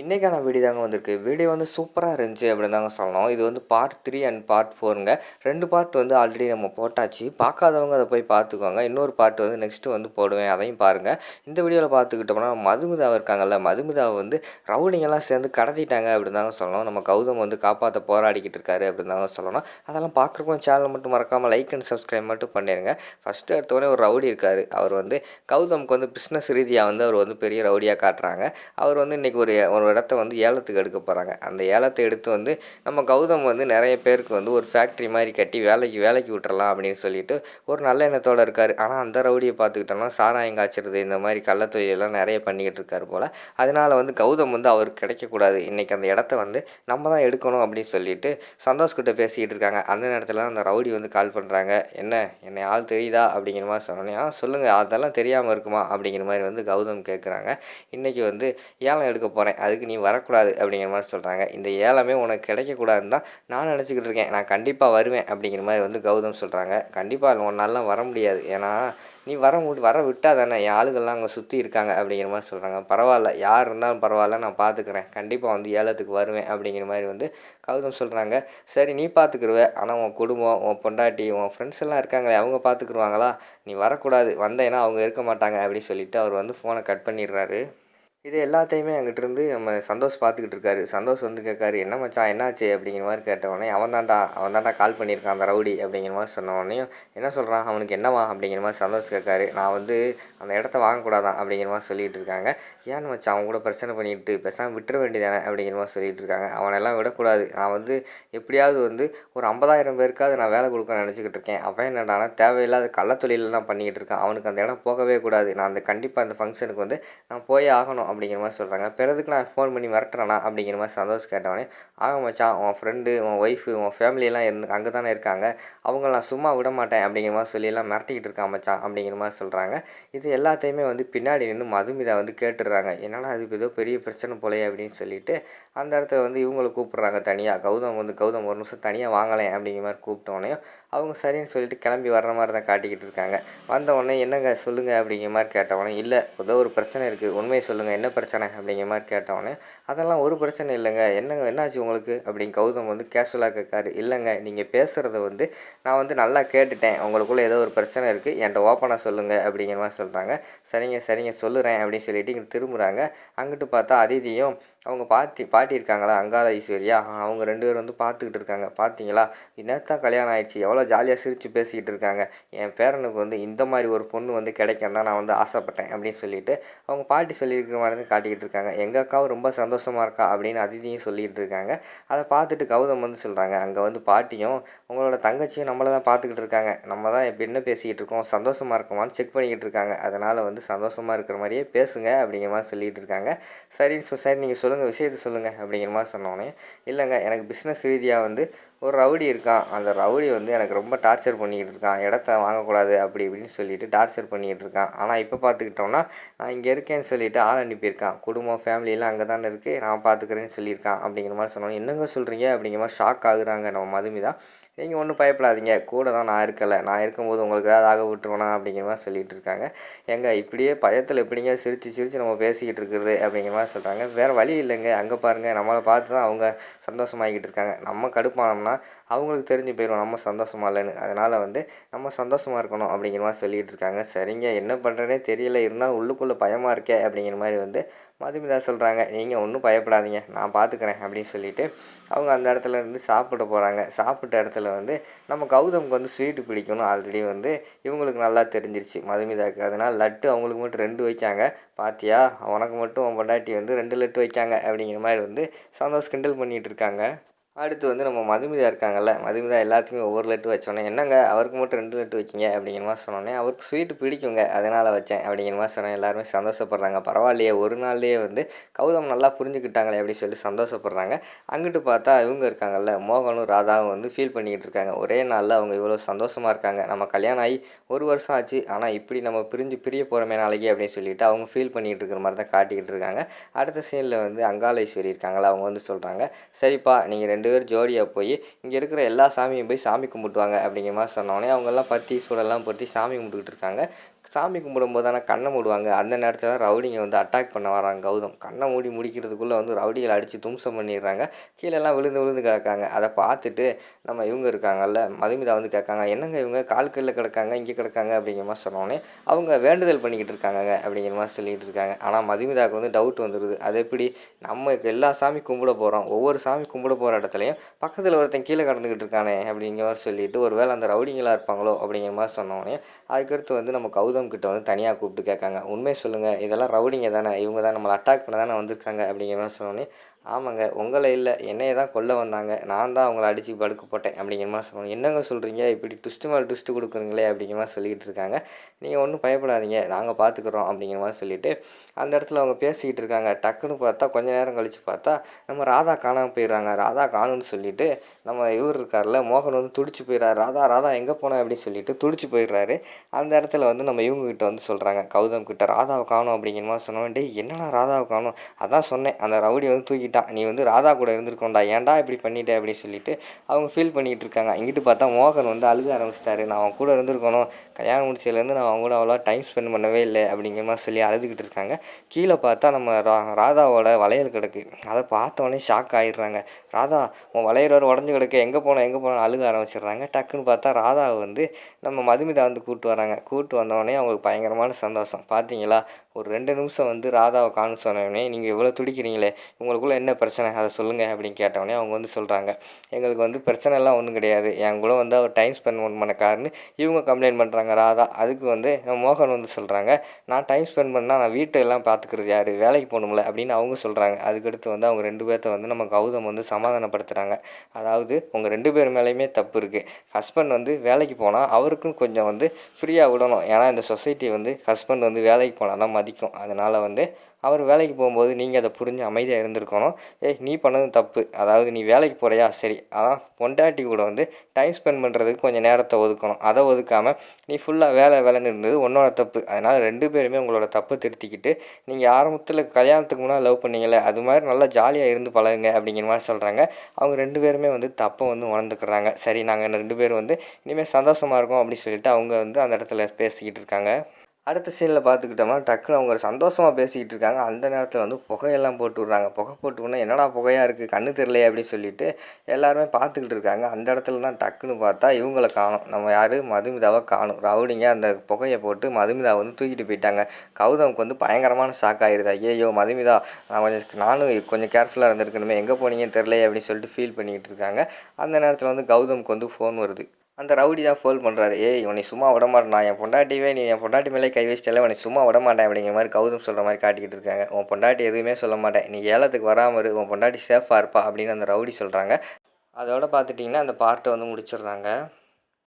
இன்றைக்கான வீடியோ தாங்க வந்திருக்கு. வீடியோ வந்து சூப்பராக இருந்துச்சு அப்படின்னு தாங்க சொல்லணும். இது வந்து பார்ட் த்ரீ அண்ட் பார்ட் ஃபோருங்க ரெண்டு பார்ட் வந்து ஆல்ரெடி நம்ம போட்டாச்சு. பார்க்காதவங்க அதை போய் பார்த்துக்கோங்க. இன்னொரு பார்ட் வந்து நெக்ஸ்ட்டு வந்து போடுவேன். அதையும் பாருங்கள் இந்த வீடியோவில் பார்த்துக்கிட்டோம்னா மதுமிதாவை இருக்காங்கல்ல மதுமிதாவை வந்து ரவுடிங்கெல்லாம் சேர்ந்து கடத்திட்டாங்க அப்படின்னு தாங்க சொல்லணும். நம்ம கௌதம் வந்து காப்பாற்ற போராடிக்கிட்டு இருக்காரு அப்படின்னு தாங்க சொல்லணும். அதெல்லாம் பார்க்குறக்கும் சேனல் மட்டும் மறக்காமல் லைக் அண்ட் சப்ஸ்கிரைப் மட்டும் பண்ணிடுங்க ஃபஸ்ட்டு எடுத்தோடனே ஒரு ரவுடி இருக்கார். அவர் வந்து கௌதமுக்கு வந்து பிஸ்னஸ் ரீதியாக வந்து அவர் வந்து பெரிய ரவுடியாக காட்டுறாங்க. அவர் வந்து இன்றைக்கி ஒரு ஒரு இடத்த வந்து ஏலத்துக்கு எடுக்க போகிறாங்க அந்த ஏலத்தை எடுத்து வந்து நம்ம கௌதம் வந்து நிறைய பேருக்கு வந்து ஒரு ஃபேக்ட்ரி மாதிரி கட்டி வேலைக்கு வேலைக்கு விட்டுறலாம் அப்படின்னு சொல்லிட்டு ஒரு நல்ல எண்ணத்தோடு இருக்கார். ஆனால் அந்த ரவுடியை பார்த்துக்கிட்டோம்னா சாராயம் காய்ச்சறது இந்த மாதிரி கள்ளத்தொழிலெல்லாம் நிறைய பண்ணிக்கிட்டு இருக்கார் போல். அதனால் வந்து கௌதம் வந்து அவருக்கு கிடைக்கக்கூடாது. இன்றைக்கி அந்த இடத்த வந்து நம்ம தான் எடுக்கணும் அப்படின்னு சொல்லிட்டு சந்தோஷ் கிட்ட பேசிக்கிட்டு இருக்காங்க. அந்த நேரத்தில் அந்த ரவுடி வந்து கால் பண்ணுறாங்க என்ன? என்னை ஆள் தெரியுதா? அப்படிங்கிற மாதிரி சொன்னோன்னே ஆ சொல்லுங்கள் அதெல்லாம் தெரியாமல் இருக்குமா? அப்படிங்கிற மாதிரி வந்து கௌதம் கேட்குறாங்க இன்றைக்கி வந்து ஏலம் எடுக்க போகிறேன் அதுக்கு நீ வரக்கூடாது அப்படிங்கிற மாதிரி சொல்கிறாங்க இந்த ஏலமே உனக்கு கிடைக்கக்கூடாதுன்னு தான் நான் நினச்சிக்கிட்டு இருக்கேன். நான் கண்டிப்பாக வருவேன் அப்படிங்கிற மாதிரி வந்து கௌதம் சொல்கிறாங்க கண்டிப்பாக உன்னாலாம் வர முடியாது. ஏன்னா நீ வர முடி வர விட்டால் தானே. என் ஆளுகள்லாம் அங்கே சுற்றி இருக்காங்க அப்படிங்கிற மாதிரி சொல்கிறாங்க பரவாயில்ல. யார் இருந்தாலும் பரவாயில்ல. நான் பார்த்துக்குறேன் கண்டிப்பாக வந்து ஏலத்துக்கு வருவேன் அப்படிங்கிற மாதிரி வந்து கௌதம் சொல்கிறாங்க சரி நீ பார்த்துக்குருவ ஆனால் உன் குடும்பம் உன் பொண்டாட்டி உன் ஃப்ரெண்ட்ஸ் எல்லாம் இருக்காங்களே. அவங்க பார்த்துக்குருவாங்களா நீ வரக்கூடாது. வந்தேன்னா அவங்க இருக்க மாட்டாங்க அப்படின்னு சொல்லிட்டு அவர் வந்து ஃபோனை கட் பண்ணிடுறாரு. இது எல்லாத்தையுமே அங்கிட்டிருந்து நம்ம சந்தோஷ் பார்த்துக்கிட்டு இருக்காரு. சந்தோஷ் வந்து கேட்காரு என்ன மச்சான் என்னாச்சு? அப்படிங்கிற மாதிரி கேட்டவொடனே அவன் தான்டா அவன் தான்டா கால் பண்ணியிருக்கான் அந்த ரவுடி அப்படிங்கிற மாதிரி சொன்னவொடனே என்ன சொல்கிறான் அவனுக்கு என்னவா? அப்படிங்கிற மாதிரி சந்தோஷ் கேட்காரு நான் வந்து அந்த இடத்த வாங்கக்கூடாதான் அப்படிங்கிற மாதிரி சொல்லிட்டு இருக்காங்க. ஏன்னு மச்சான்? அவன் கூட பிரச்சனை பண்ணிட்டு பேசாமல் விட்டுற வேண்டியதானே அப்படிங்கிற மாதிரி சொல்லிட்டு இருக்காங்க. அவனெல்லாம் விடக்கூடாது. நான் வந்து எப்படியாவது வந்து ஒரு ஐம்பதாயிரம் பேருக்காவது நான் வேலை கொடுக்க நினச்சிக்கிட்டு இருக்கேன். அவன் என்னடானா தேவையில்லாத கள்ளத்தொழிலெல்லாம் பண்ணிக்கிட்டு இருக்கான். அவனுக்கு அந்த இடம் போகவே கூடாது. நான் அந்த கண்டிப்பாக அந்த ஃபங்க்ஷனுக்கு வந்து நான் போயே ஆகணும். அப்படிங்கிற மாதிரி சொல்கிறாங்க பிறதுக்கு நான் ஃபோன் பண்ணி மிரட்டுறேனா அப்படிங்கிற மாதிரி சந்தோஷ் கேட்டவனே ஆக மச்சான் உன் ஃப்ரெண்டு உன் ஒய்ஃபு உன் ஃபேமிலியெல்லாம் இருந்து அங்கே தானே இருக்காங்க. அவங்கள நான் சும்மா விட மாட்டேன் அப்படிங்கிற மாதிரி சொல்லி எல்லாம் மிரட்டிக்கிட்டு இருக்கான் மச்சான் அப்படிங்கிற மாதிரி சொல்கிறாங்க இது எல்லாத்தையுமே வந்து பின்னாடி நின்று மதுமிதா வந்து கேட்டுடுறாங்க. என்னடா அது ஏதோ பெரிய பிரச்சனை போலையே அப்படின்னு சொல்லிட்டு அந்த இடத்துல வந்து இவங்களை கூப்பிட்றாங்க தனியாக கௌதம் வந்து கௌதம் ஒரு நிமிஷம் தனியாக வாங்கலேன் அப்படிங்கிற மாதிரி கூப்பிட்டோடனே அவங்க சரின்னு சொல்லிட்டு கிளம்பி வர்ற மாதிரி தான் காட்டிக்கிட்டு இருக்காங்க. வந்தவொடனே என்னங்க சொல்லுங்கள் அப்படிங்கிற மாதிரி கேட்டவொடனே இல்லை ஏதோ ஒரு பிரச்சனை இருக்குது உண்மையை சொல்லுங்கள் என்ன பிரச்சனை? அப்படிங்கிற மாதிரி கேட்டவொடனே அதெல்லாம் ஒரு பிரச்சனை இல்லைங்க. என்னங்க என்னாச்சு உங்களுக்கு? அப்படின்னு கௌதம் வந்து கேஷுவலாக கேட்காரு. இல்லைங்க நீங்கள் பேசுகிறத வந்து நான் வந்து நல்லா கேட்டுட்டேன். உங்களுக்குள்ளே ஏதோ ஒரு பிரச்சனை இருக்குது என்கிட்ட ஓப்பனாக சொல்லுங்கள் அப்படிங்கிற மாதிரி சொல்கிறாங்க சரிங்க சரிங்க. சொல்லுறேன் அப்படின்னு சொல்லிட்டு இங்கே திரும்புகிறாங்க அங்கிட்டு பார்த்தா அதிதியும் அவங்க பாட்டி பாட்டி இருக்காங்களா? அங்காள ஐஸ்வர்யா? அவங்க ரெண்டு பேரும் வந்து பார்த்துக்கிட்டு இருக்காங்க. பார்த்தீங்களா இன்னத்தான் கல்யாணம் ஆயிடுச்சு? எவ்வளோ ஜாலியாக சிரித்து பேசிக்கிட்டு இருக்காங்க. என் பேரனுக்கு வந்து இந்த மாதிரி ஒரு பொண்ணு வந்து கிடைக்கும் தான் நான் வந்து ஆசைப்பட்டேன் அப்படின்னு சொல்லிட்டு அவங்க பாட்டி சொல்லியிருக்கிற மாதிரி தான் காட்டிக்கிட்டு இருக்காங்க. எங்கள் அக்காவும் ரொம்ப சந்தோஷமாக இருக்கா? அப்படின்னு அதிதியும் சொல்லிகிட்டு இருக்காங்க. அதை பார்த்துட்டு கௌதம் வந்து சொல்கிறாங்க அங்கே வந்து பாட்டியும் உங்களோட தங்கச்சியும் நம்மளை தான் பார்த்துக்கிட்டு இருக்காங்க. நம்ம தான் இப்போ என்ன பேசிக்கிட்டு இருக்கோம்? சந்தோஷமாக இருக்கோமான்னு செக் பண்ணிக்கிட்டு இருக்காங்க. அதனால் வந்து சந்தோஷமாக இருக்கிற மாதிரியே பேசுங்க அப்படிங்கிற மாதிரி சொல்லிகிட்டு இருக்காங்க. சரின்னு சார் சரி நீங்கள் சொல்லுங்கள் சொல்லுங்கள் விஷயத்தை சொல்லுங்கள் அப்படிங்கிற மாதிரி சொன்னோடனே இல்லைங்க எனக்கு பிஸ்னஸ் ரீதியாக வந்து ஒரு ரவுடி இருக்கான். அந்த ரவுடி வந்து எனக்கு ரொம்ப டார்ச்சர் பண்ணிக்கிட்டு இருக்கான். இடத்த வாங்கக்கூடாது அப்படி இப்படின்னு சொல்லிட்டு டார்ச்சர் பண்ணிக்கிட்டு இருக்கான். ஆனால் இப்போ பார்த்துக்கிட்டோம்னா நான் இங்கே இருக்கேன்னு சொல்லிட்டு ஆள் அனுப்பியிருக்கான். குடும்பம் ஃபேமிலியெலாம் அங்கே தானே இருக்குது நான் பார்த்துக்கிறேன்னு சொல்லியிருக்கான் அப்படிங்கிற மாதிரி சொன்னோம் என்னங்க சொல்கிறீங்க அப்படிங்கிற மாதிரி ஷாக் ஆகுறாங்க நம்ம மதுமிதா நீங்கள் ஒன்றும் பயப்படாதீங்க. கூட தான் நான் இருக்கலை. நான் இருக்கும்போது உங்களுக்கு ஏதாவது ஆக விட்டுருவேனா அப்படிங்கிற மாதிரி சொல்லிகிட்டு இருக்காங்க. எங்க இப்படியே பயத்தில் எப்படிங்க சிரித்து சிரித்து நம்ம பேசிக்கிட்டு இருக்கிறது அப்படிங்கிற மாதிரி சொல்கிறாங்க வேறு வழி இல்லைங்க. அங்கே பாருங்கள் நம்மளை பார்த்து தான் அவங்க சந்தோஷமாகிக்கிட்டு இருக்காங்க. நம்ம கடுப்பானோம்னா அவங்களுக்கு தெரிஞ்சு போயிடும் நம்ம சந்தோஷமா இல்லைன்னு. அதனால் வந்து நம்ம சந்தோஷமாக இருக்கணும் அப்படிங்கிற மாதிரி சொல்லிகிட்டு இருக்காங்க. சரிங்க. என்ன பண்ணுறேனே தெரியல. இருந்தாலும் உள்ளுக்குள்ளே பயமாக இருக்கே அப்படிங்கிற மாதிரி வந்து மதுமிதா சொல்கிறாங்க நீங்கள் ஒன்றும் பயப்படாதீங்க நான் பார்த்துக்கிறேன் அப்படின்னு சொல்லிட்டு அவங்க அந்த இடத்துல இருந்து சாப்பிட போகிறாங்க சாப்பிட்ட இடத்துல வந்து நம்ம கௌதமுக்கு வந்து ஸ்வீட்டு பிடிக்கணும். ஆல்ரெடி வந்து இவங்களுக்கு நல்லா தெரிஞ்சிருச்சு மதுமிதாக்கு. அதனால் லட்டு அவங்களுக்கு மட்டும் ரெண்டு வைக்காங்க. பாத்தியா உனக்கு மட்டும் உன் பொண்டாட்டி வந்து ரெண்டு லட்டு வைக்காங்க அப்படிங்கிற மாதிரி வந்து சந்தோஷ் கிண்டல் பண்ணிகிட்டு இருக்காங்க. அடுத்து வந்து நம்ம மதுமிதா இருக்காங்கல்ல மதுமிதா எல்லாத்துக்குமே ஒவ்வொரு லட்டு வச்சோன்னே என்னங்க அவருக்கு மட்டும் ரெண்டு லட்டு வச்சிங்க? அப்படிங்கிற மாதிரி சொன்னோன்னே அவருக்கு ஸ்வீட்டு பிடிக்குங்க அதனால் வச்சேன் அப்படிங்கிற மாதிரி சொன்னேன் எல்லாருமே சந்தோஷப்படுறாங்க. பரவாயில்லையே ஒரு நாள்லேயே வந்து கௌதம் நல்லா புரிஞ்சுக்கிட்டாங்களே அப்படின்னு சொல்லி சந்தோஷப்படுறாங்க. அங்கிட்டு பார்த்தா இவங்க இருக்காங்கல்ல மோகனும் ராதாவும் வந்து ஃபீல் பண்ணிக்கிட்டு இருக்காங்க. ஒரே நாளில் அவங்க இவ்வளோ சந்தோஷமாக இருக்காங்க. நம்ம கல்யாணம் ஆகி ஒரு வருஷம் ஆச்சு ஆனால் இப்படி நம்ம பிரிஞ்சு பிரிய போகிறோமே நாளைக்கு அப்படின்னு சொல்லிட்டு அவங்க ஃபீல் பண்ணிகிட்டு இருக்கிற மாதிரி தான் காட்டிக்கிட்டு இருக்காங்க. அடுத்த சீனில் வந்து அங்காளேஸ்வரி இருக்காங்களா அவங்க வந்து சொல்கிறாங்க சரிப்பா நீங்கள் ரெண்டு ரெண்டு பேர் ஜோடியாக போய் இங்கே இருக்கிற எல்லா சாமியும் போய் சாமி கும்பிட்டுவாங்க அப்படிங்கிற மாதிரி சொன்னோடனே அவங்கெல்லாம் பற்றி சூடெல்லாம் பற்றி சாமி கும்பிட்டுக்கிட்டு இருக்காங்க. சாமி கும்பிடும்போது தானே கண்ணை மூடுவாங்க. அந்த நேரத்தில் தான் ரவுடிங்க வந்து அட்டாக் பண்ண வராங்க கௌதம். கண்ணை மூடி முடிக்கிறதுக்குள்ளே வந்து ரவுடிகளை அடித்து தும்சம் பண்ணிடுறாங்க. கீழெல்லாம் விழுந்து விழுந்து கிடக்காங்க. அதை பார்த்துட்டு நம்ம இவங்க இருக்காங்கல்ல மதுமிதா வந்து கேட்காங்க என்னங்க இவங்க? கால் கீழே கிடக்காங்க இங்கே கிடக்காங்க அப்படிங்கிற மாதிரி சொன்னோடனே அவங்க வேண்டுதல் பண்ணிக்கிட்டு இருக்காங்க அப்படிங்கிற மாதிரி சொல்லிகிட்டு இருக்காங்க. ஆனால் மதுமிதாவுக்கு வந்து டவுட் வந்துடுது அது எப்படி? நம்ம எல்லா சாமி கும்பிட போகிறோம் ஒவ்வொரு சாமி கும்பிட போகிற இடத்துலையும் பக்கத்தில் ஒருத்தன் கீழே கடந்துக்கிட்டு இருக்கானே அப்படிங்கிற மாதிரி சொல்லிட்டு ஒரு வேளை அந்த ரவுடிங்களாக இருப்பாங்களோ அப்படிங்கிற மாதிரி சொன்னோடனே அதுக்கடுத்து வந்து நம்ம கௌதம் கிட்ட வந்து தனியாக கூப்பிட்டு கேட்காங்க. உண்மை சொல்லுங்கள் இதெல்லாம் ரவுடிங்க தானே. இவங்க தான் நம்மளை அட்டாக் பண்ண தானே வந்திருக்காங்க அப்படிங்கிற மாதிரி சொன்னோன்னே ஆமாங்க உங்களை இல்லை என்னையை தான் கொல்ல வந்தாங்க. நான் தான் அவங்கள அடித்து படுக்க போட்டேன் அப்படிங்கிற மாதிரி சொன்னோம் என்னங்க சொல்கிறீங்க இப்படி ட்விஸ்ட்டு மேலே ட்விஸ்ட்டு கொடுக்குறீங்களே அப்படிங்கிற மாதிரி சொல்லிகிட்டு இருக்காங்க. நீங்கள் ஒன்றும் பயப்படாதீங்க நாங்கள் பார்த்துக்குறோம் அப்படிங்கிற மாதிரி சொல்லிவிட்டு அந்த இடத்துல அவங்க பேசிக்கிட்டு இருக்காங்க. டக்குன்னு பார்த்தா கொஞ்ச நேரம் கழித்து பார்த்தா நம்ம ராதா காணாமல் போயிடுறாங்க. ராதா காணும்னு சொல்லிட்டு நம்ம இவர் இருக்கார்ல மோகன் வந்து துடிச்சு போயிடுறாரு ராதா ராதா எங்கே போனேன் அப்படின்னு சொல்லிட்டு துடிச்சு போயிடுறாரு. அந்த இடத்துல வந்து நம்ம இவங்ககிட்ட வந்து சொல்கிறாங்க கௌதம் கிட்ட ராதாவை காணும் அப்படிங்கிற மாதிரி சொன்னோம். டேய் என்னடா ராதாவை காணும்? அதான் சொன்னேன். அந்த ரவுடி வந்து தூக்கிட்டு தூக்கிட்டான் நீ வந்து ராதா கூட இருந்திருக்கோண்டா ஏன்டா இப்படி பண்ணிட்ட? அப்படின்னு சொல்லிட்டு அவங்க ஃபீல் பண்ணிகிட்டு இருக்காங்க. இங்கிட்டு பார்த்தா மோகன் வந்து அழுக ஆரம்பிச்சிட்டாரு. நான் அவன் கூட இருந்திருக்கணும். கல்யாணம் முடிச்சதுலேருந்து நான் அவங்க கூட அவ்வளோ டைம் ஸ்பெண்ட் பண்ணவே இல்லை அப்படிங்கிற மாதிரி சொல்லி அழுதுகிட்டு இருக்காங்க. கீழே பார்த்தா நம்ம ரா ராதாவோட வளையல் கிடக்கு. அதை பார்த்தோன்னே ஷாக் ஆயிடுறாங்க. ராதா உன் வளையல் வர உடஞ்சி கிடக்கு. எங்கே போனோம் எங்கே போனோம் அழுக ஆரம்பிச்சிடுறாங்க. டக்குன்னு பார்த்தா ராதாவை வந்து நம்ம மதுமிதா வந்து கூப்பிட்டு வராங்க. கூப்பிட்டு வந்தோடனே அவங்களுக்கு பயங்கரமான சந்தோஷம். பார்த்தீங்களா? ஒரு ரெண்டு நிமிஷம் வந்து ராதாவை காண சொன்னோடனே நீங்கள் இவ்வளோ துடிக்கிறீங்களே உங்களுக்குள்ளே என்ன பிரச்சனை? அதை சொல்லுங்கள் அப்படின்னு கேட்டவொடனே அவங்க வந்து சொல்கிறாங்க எங்களுக்கு வந்து பிரச்சனைலாம் ஒன்றும் கிடையாது. என் கூட வந்து அவர் டைம் ஸ்பெண்ட் பண்ண காருன்னு இவங்க கம்ப்ளைண்ட் பண்ணுறாங்க ராதா. அதுக்கு வந்து மோகன் வந்து சொல்கிறாங்க நான் டைம் ஸ்பெண்ட் பண்ணால் நான் வீட்டெல்லாம் பார்த்துக்கிறது யார்? வேலைக்கு போகணும்ல அப்படின்னு அவங்க சொல்கிறாங்க அதுக்கடுத்து வந்து அவங்க ரெண்டு பேர்த்த வந்து நம்ம கௌதம் வந்து சமாதானப்படுத்துகிறாங்க அதாவது உங்கள் ரெண்டு பேர் மேலேயுமே தப்பு இருக்குது ஹஸ்பண்ட் வந்து வேலைக்கு போனால் அவருக்கும் கொஞ்சம் வந்து ஃப்ரீயாக விடணும். ஏன்னா இந்த சொசைட்டி வந்து ஹஸ்பண்ட் வந்து வேலைக்கு போனால் தான் மதிக்கும் அதனால் வந்து அவர் வேலைக்கு போகும்போது நீங்கள் அதை புரிஞ்சு அமைதியாக இருந்திருக்கணும். ஏய் நீ பண்ணது தப்பு. அதாவது நீ வேலைக்கு போகிறியா சரி. அதான் பொண்டாட்டி கூட வந்து டைம் ஸ்பெண்ட் பண்ணுறதுக்கு கொஞ்சம் நேரத்தை ஒதுக்கணும். அதை ஒதுக்காமல் நீ ஃபுல்லாக வேலை வேலைன்னு இருந்தது உன்னோட தப்பு. அதனால் ரெண்டு பேருமே உங்களோட தப்பு திருத்திக்கிட்டு நீங்கள் ஆரம்பத்தில் கல்யாணத்துக்கு முன்னாடி லவ் பண்ணீங்களே அது மாதிரி நல்லா ஜாலியாக இருந்து பழகுங்க அப்படிங்கிற மாதிரி சொல்கிறாங்க அவங்க ரெண்டு பேருமே வந்து தப்பை வந்து உணர்ந்துக்கிறாங்க. சரி நாங்கள் ரெண்டு பேரும் வந்து இனிமேல் சந்தோஷமாக இருக்கோம் அப்படின்னு சொல்லிட்டு அவங்க வந்து அந்த இடத்துல பேசிக்கிட்டு இருக்காங்க. அடுத்த சீனில் பார்த்துக்கிட்டோம்னா டக்குன்னு அவங்க சந்தோஷமாக பேசிக்கிட்டு இருக்காங்க. அந்த நேரத்தில் வந்து புகையெல்லாம் போட்டு விட்றாங்க. புகை போட்டு விட்னா என்னடா புகையாக இருக்குது கண்ணு தெரியலையே அப்படின்னு சொல்லிட்டு எல்லாருமே பார்த்துக்கிட்டு இருக்காங்க. அந்த இடத்துல தான் டக்குன்னு பார்த்தா இவங்கள காணும். நம்ம யார்? மதுமிதாவை காணும். ரவுடிங்க அந்த புகையை போட்டு மதுமிதா வந்து தூக்கிட்டு போயிட்டாங்க. கௌதமுக்கு வந்து பயங்கரமான ஷாக் ஆயிருது. ஐயோ மதுமிதா நான் கொஞ்சம் நானும் கொஞ்சம் கேர்ஃபுல்லாக இருந்திருக்கணுமே. எங்கே போனீங்கன்னு தெரியலையே அப்படின்னு சொல்லிட்டு ஃபீல் பண்ணிக்கிட்டு இருக்காங்க. அந்த நேரத்தில் வந்து கௌதமுக்கு வந்து ஃபோன் வருது. அந்த ரவுடி தான் ஃபோல் பண்ணுறாரு ஏய் உன்னை சும்மா விட மாட்டேன் என் பொண்டாட்டிவே நீ என் பொண்டாட்டி மேலே கை வச்சிட்டால உன்னை சும்மா விட மாட்டேன் அப்படிங்கிற மாதிரி கௌதம் சொல்கிற மாதிரி காட்டிக்கிட்டு இருக்காங்க. உன் பொண்டாட்டி எதுவுமே சொல்ல மாட்டேன். நீ ஏலத்துக்கு வராமல் இரு. உன் பொண்டாட்டி சேஃபாக இருப்பா அப்படின்னு அந்த ரவுடி சொல்கிறாங்க அதோட பார்த்துட்டிங்கன்னா அந்த பார்ட்டை வந்து முடிச்சிடுறாங்க.